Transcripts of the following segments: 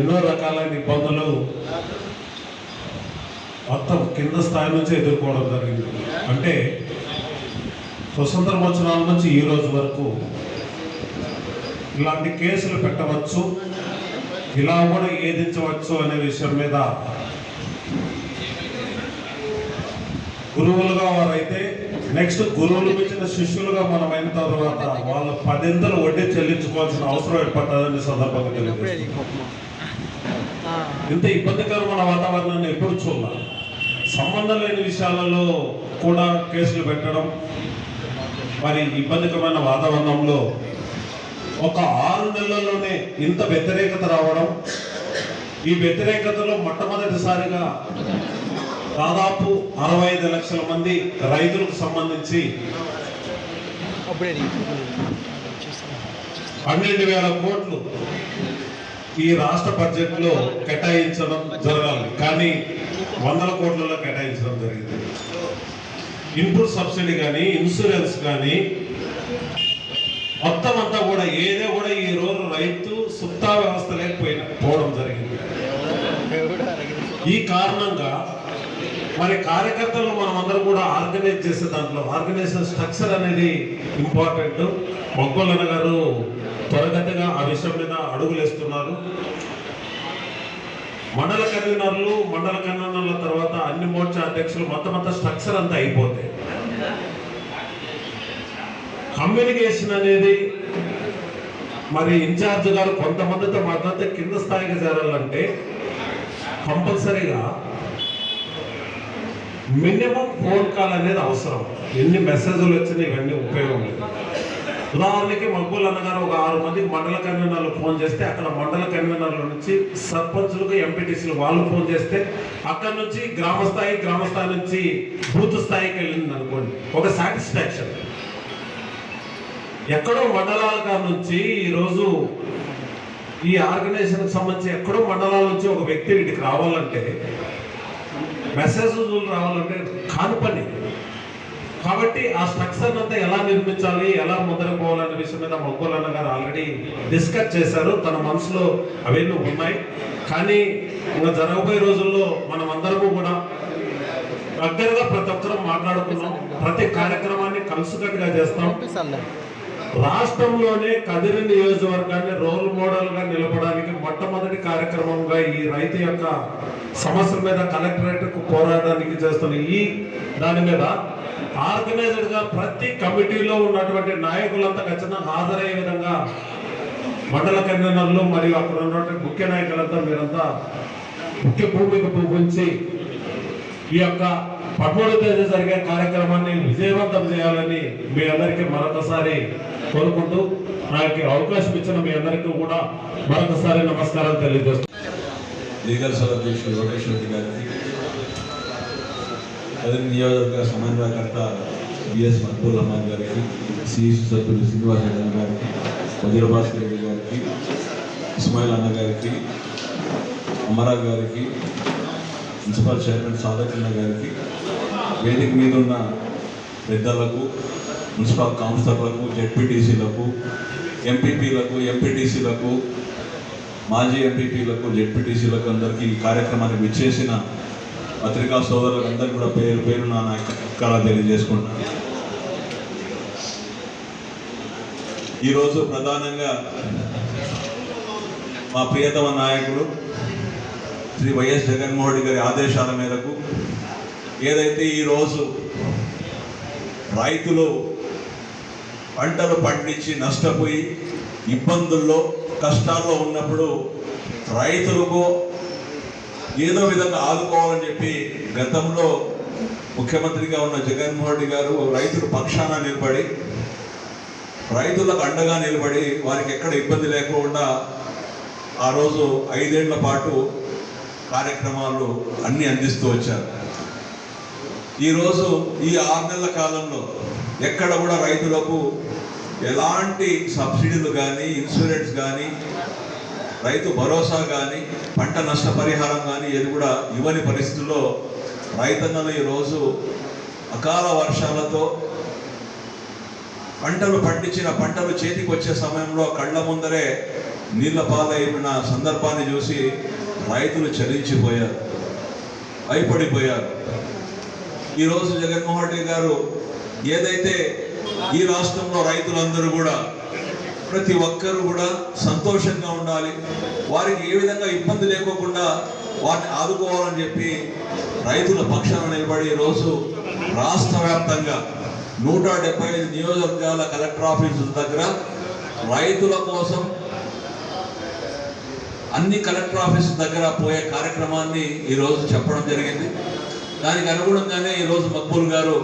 ఎన్నో రకాలైన ఇబ్బందులు మొత్తం కింద స్థాయి నుంచి ఎదుర్కోవడం జరిగింది. అంటే స్వతంత్రం వచ్చిన నుంచి ఈ రోజు వరకు ఇలాంటి కేసులు పెట్టవచ్చు ఇలా కూడా ఏదించవచ్చు అనే విషయం మీద గురువులుగా వారైతే నెక్స్ట్ గురువులు ఇచ్చిన శిష్యులుగా మనం అయిన తర్వాత వాళ్ళు పదింతలు వడ్డీ చెల్లించుకోవాల్సిన అవసరం ఏర్పడుతుందని సందర్భంగా తెలియజేస్తున్నాం. ఇంత ఇబ్బందికరమైన వాతావరణాన్ని ఎప్పుడు చూడాలి? సంబంధం లేని విషయాలలో కూడా కేసులు పెట్టడం మరి ఇబ్బందికరమైన వాతావరణంలో ఒక ఆరు నెలల్లోనే ఇంత వ్యతిరేకత రావడం ఈ వ్యతిరేకతలో మొట్టమొదటిసారిగా దాదాపు అరవై ఐదు లక్షల మంది రైతులకు సంబంధించి పన్నెండు వేల కోట్లు ఈ రాష్ట్ర బడ్జెట్లో కేటాయించడం జరగాలి. కానీ వందల కోట్లలో కేటాయించడం జరిగింది. ఇన్పుట్ సబ్సిడీ కానీ ఇన్సూరెన్స్ కానీ మొత్తం అంతా కూడా ఏదో కూడా ఈ రోజు రైతు సుత్తా వ్యవస్థ లేకపోయిన పోవడం జరిగింది. ఈ కారణంగా మరి కార్యకర్తలు మనం అందరం కూడా ఆర్గనైజ్ చేసే దాంట్లో ఆర్గనైజేషన్ స్ట్రక్చర్ అనేది ఇంపార్టెంట్. మొగ్గోలన్న గారు త్వరగా విషయం మీద అడుగులేస్తున్నారు. మండల కన్వీనర్లు మండల కన్వీనర్ల తర్వాత అన్ని మోర్చా అధ్యక్షులు మొత్తం అంతా స్ట్రక్చర్ అంతా అయిపోతాయి కమ్యూనికేషన్ అనేది మరి ఇన్ఛార్జ్ గారు కొంతమందితో మాట్లాడితే కింద స్థాయికి చేరాలంటే కంపల్సరీగా మినిమం ఫోన్ కాల్ అనేది అవసరం. ఎన్ని మెసేజ్లు వచ్చినా ఇవన్నీ ఉపయోగం లేదు. ఉదాహరణకి మక్బూల్ అన్నగారు ఒక ఆరు మందికి మండల కన్వీనర్లు ఫోన్ చేస్తే అక్కడ మండల కన్వీనర్ల నుంచి సర్పంచులకు ఎంపీటీసీలు వాళ్ళు ఫోన్ చేస్తే అక్కడ నుంచి గ్రామ స్థాయి గ్రామ స్థాయి నుంచి బూత్ స్థాయికి వెళ్ళింది అనుకోండి. ఒక సాటిస్ఫాక్షన్. ఎక్కడో మండలాల నుంచి ఈరోజు ఈ ఆర్గనైజేషన్కి సంబంధించి ఎక్కడో మండలాల నుంచి ఒక వ్యక్తి ఇక్కడికి రావాలంటే మెసేజ్ రావాలంటే కాని పని. కాబట్టి ఆ స్ట్రక్చర్ అంతా ఎలా నిర్మించాలి ఎలా ముందరకు పోవాలనే విషయం మీద మొక్కలన్న గారు ఆల్రెడీ డిస్కస్ చేశారు. తన మనసులో అవన్నీ ఉన్నాయి. కానీ ఇంకా జరగబోయే రోజుల్లో మనం అందరము కూడా దగ్గరగా ప్రతి ఒక్కరం మాట్లాడుకున్నాం. ప్రతి కార్యక్రమాన్ని కలుసుకట్టుగా చేస్తాం. రాష్ట్రంలోనే కదిరి నియోజకవర్గాన్ని రోల్ మోడల్గా నిలపడానికి మొట్టమొదటి కార్యక్రమంగా ఈ రైతు యొక్క సమస్యల మీద కలెక్టరేట్కు పోరాటానికి చేస్తున్న ఈ దాని మీద ఆర్గనైజ్డ్గా ప్రతి కమిటీలో ఉన్నటువంటి నాయకులంతా ఖచ్చితంగా హాజరయ్యే విధంగా మండల కన్వీనర్లు మరియు అక్కడ ఉన్నటువంటి ముఖ్య నాయకులంతా మీరంతా ముఖ్య భూమిక పూపించి ఈ యొక్క పదమూడు తేదీ జరిగే కార్యక్రమాన్ని విజయవంతం చేయాలని మీ అందరికీ మరొకసారి కోరుకుంటూ నాకు అవకాశం ఇచ్చిన మీ అందరికీ కూడా మరొకసారి నమస్కారం తెలియజేస్తున్నాను లీగల్ సభ అధ్యక్షుడు రెడ్డి గారికి అదే నియోజకవర్గ సమన్వయకర్త బిఎస్ మక్బూల్ అహ్మద్ గారికి సిఇసి సభ్యులు శ్రీనివాస రెడ్డి గారికి వజ్రభాస్కర్ రెడ్డి గారికి ఇస్మాయిల్ అన్న గారికి అమరా గారికి మున్సిపల్ చైర్మన్ సాధకన్న గారికి వేదిక మీద ఉన్న పెద్దలకు మున్సిపల్ కౌన్సిలర్లకు జెడ్పీటీసీలకు ఎంపీపీలకు ఎంపీటీసీలకు మాజీ ఎంపీపీలకు జెడ్పీటీసీలకు అందరికీ ఈ కార్యక్రమానికి విచ్చేసిన పత్రికా సోదరులకు అందరికీ కూడా పేరు పేరు నా నమస్కారాలు తెలియజేసుకుంటున్నాను. ఈరోజు ప్రధానంగా మా ప్రియతమ నాయకుడు శ్రీ వైఎస్ జగన్మోహన్ రెడ్డి గారి ఆదేశాల మేరకు ఏదైతే ఈరోజు రైతులు పంటలు పండించి నష్టపోయి ఇబ్బందుల్లో కష్టాల్లో ఉన్నప్పుడు రైతులకు ఏదో విధంగా ఆదుకోవాలని చెప్పి గతంలో ముఖ్యమంత్రిగా ఉన్న జగన్మోహన్ రెడ్డి గారు రైతుల పక్షాన నిలబడి రైతులకు అండగా నిలబడి వారికి ఎక్కడ ఇబ్బంది లేకుండా ఆ రోజు ఐదేళ్ళ పాటు కార్యక్రమాలు అన్నీ అందిస్తూ వచ్చారు. ఈరోజు ఈ ఆరు నెలల కాలంలో ఎక్కడ కూడా రైతులకు ఎలాంటి సబ్సిడీలు కానీ ఇన్సూరెన్స్ కానీ రైతు భరోసా కానీ పంట నష్టపరిహారం కానీ ఏది కూడా ఇవ్వని పరిస్థితుల్లో రైతన్నలు ఈరోజు అకాల వర్షాలతో పంటలు పండించిన పంటలు చేతికి వచ్చే సమయంలో కళ్ళ ముందరే నీళ్ళ పాలైన సందర్భాన్ని చూసి రైతులు చలించిపోయారు భయపడిపోయారు. ఈరోజు జగన్మోహన్ రెడ్డి గారు ఏదైతే ఈ రాష్ట్రంలో రైతులందరూ కూడా ప్రతి ఒక్కరూ కూడా సంతోషంగా ఉండాలి. వారికి ఏ విధంగా ఇబ్బంది లేకోకుండా వారిని ఆదుకోవాలని చెప్పి రైతుల పక్షాన నిలబడి ఈరోజు రాష్ట్ర వ్యాప్తంగా నూట డెబ్బై ఐదు నియోజకవర్గాల కలెక్టర్ ఆఫీసుల దగ్గర రైతుల కోసం అన్ని కలెక్టర్ ఆఫీస్ దగ్గర పోయే కార్యక్రమాన్ని ఈరోజు చెప్పడం జరిగింది. దానికి అనుగుణంగానే ఈరోజు మక్బూల్ గారు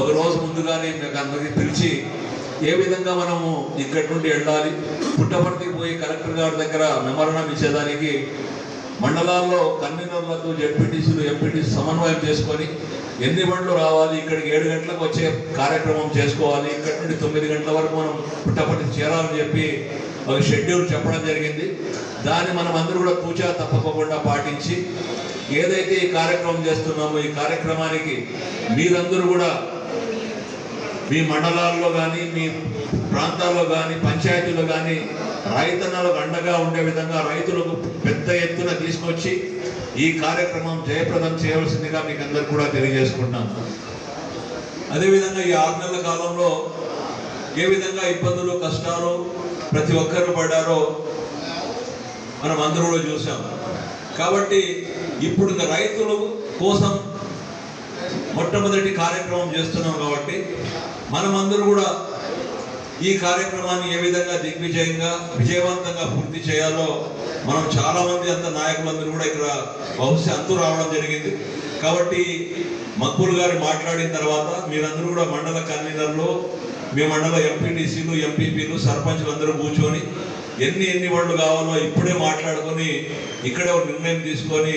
ఒక రోజు ముందుగానే మీకు అందరికీ పిలిచి ఏ విధంగా మనము ఇక్కడి నుండి వెళ్ళాలి? పుట్టపర్తికి పోయి కలెక్టర్ గారి దగ్గర మెమరణం ఇచ్చేదానికి మండలాల్లో కన్వీనర్లతో జడ్పీటీసీలు ఎంపీటీసీ సమన్వయం చేసుకొని ఎన్ని బండ్లు రావాలి ఇక్కడికి ఏడు గంటలకు వచ్చే కార్యక్రమం చేసుకోవాలి ఇక్కడి నుండి తొమ్మిది గంటల వరకు మనం పుట్టపర్తి చేరాలని చెప్పి ఒక షెడ్యూల్ చెప్పడం జరిగింది. దాన్ని మనం అందరూ కూడా కూచా తప్పకుండా పాటించి ఏదైతే ఈ కార్యక్రమం చేస్తున్నామో ఈ కార్యక్రమానికి మీరందరూ కూడా మీ మండలాల్లో కానీ మీ ప్రాంతాల్లో కానీ పంచాయతీలో కానీ రైతన్నలకు అండగా ఉండే విధంగా రైతులకు పెద్ద ఎత్తున తీసుకొచ్చి ఈ కార్యక్రమం జయప్రదం చేయవలసిందిగా మీకు అందరు కూడా తెలియజేసుకుంటున్నాను. అదేవిధంగా ఈ ఆరు నెలల కాలంలో ఏ విధంగా ఇబ్బందులు కష్టాలు ప్రతి ఒక్కరు పడ్డారో మనం అందరూ కూడా చూసాం కాబట్టి ఇప్పుడు రైతులు కోసం మొట్టమొదటి కార్యక్రమం చేస్తున్నాం కాబట్టి మనమందరూ కూడా ఈ కార్యక్రమాన్ని ఏ విధంగా దిగ్విజయంగా విజయవంతంగా పూర్తి చేయాలో మనం చాలా మంది అంత నాయకులందరూ కూడా ఇక్కడ బహుశా అంతు రావడం జరిగింది. కాబట్టి మక్బూల్ గారు మాట్లాడిన తర్వాత మీరందరూ కూడా మండల కన్వీనర్లు మీ మండల ఎంపీటీసీలు ఎంపీపీలు సర్పంచ్లు అందరూ కూర్చొని ఎన్ని ఎన్ని వాళ్ళు కావాలో ఇప్పుడే మాట్లాడుకొని ఇక్కడే ఒక నిర్ణయం తీసుకొని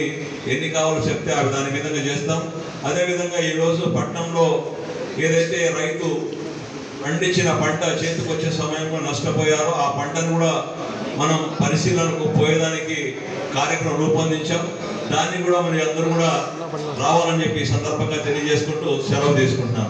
ఎన్ని కావాలో చెప్తే అవి దాని విధంగా చేస్తాం. అదేవిధంగా ఈరోజు పట్టణంలో ఏదైతే రైతు పండించిన పంట చేతికి వచ్చే సమయంలో నష్టపోయారో ఆ పంటను కూడా మనం పరిశీలనకు పోయేదానికి కార్యక్రమం రూపొందించాం. దాన్ని కూడా మరి అందరూ కూడా రావాలని చెప్పి సందర్భంగా తెలియజేసుకుంటూ సెలవు తీసుకుంటున్నాం.